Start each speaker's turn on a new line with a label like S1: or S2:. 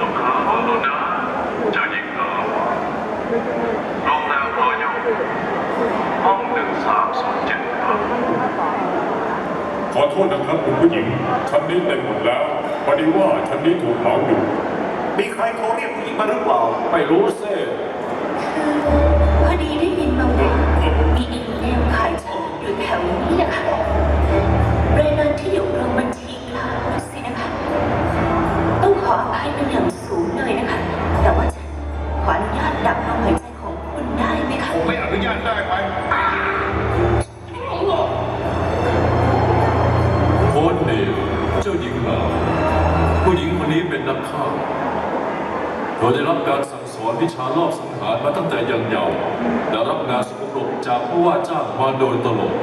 S1: ลูกขาวนเจ้าหญิงขาวโรงแรมรอยัลห้องหนึ่งมนย์เจ็
S2: ขอโทษนะครับคุณผู้หญิงชั้นนี้เต็มหมดแล้วพอดีว่าชั้นนี้ถูกเหมาอยู่
S3: มีใครโทรเรียกผู้หญิงมาหรือเปล่า
S2: ไม่รู้เซ่
S4: นัก
S5: ฆ่าเธอได้รับการสั่งสอนวิชาลอบสังหารมาตั้งแต่ยังเยาว์และรับงานสกรบจากผู้ว่าจ้างมาโดยตลอด